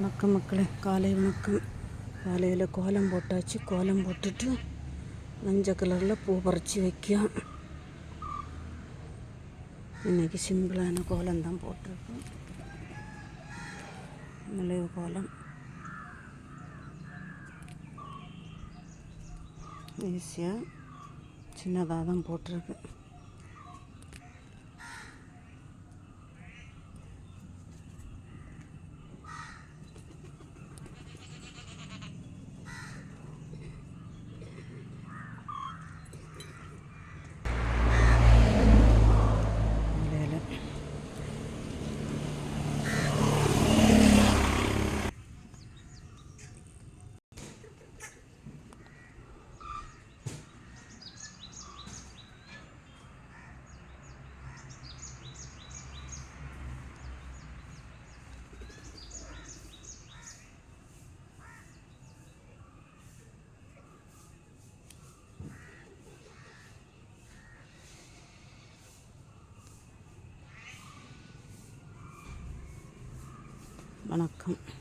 வணக்கம் மக்களே. காலை வணக்கம். காலையில் கோலம் போட்டாச்சு. கோலம் போட்டுட்டு மஞ்சள் கலரில் பூ பறித்து வைக்கும் இன்றைக்கி சிம்பிளான கோலம் தான் போட்டிருக்கோம். நுழைவு கோலம். ஈஸியாக சின்னதாக தான் போட்டிருக்கு. வணக்கம்.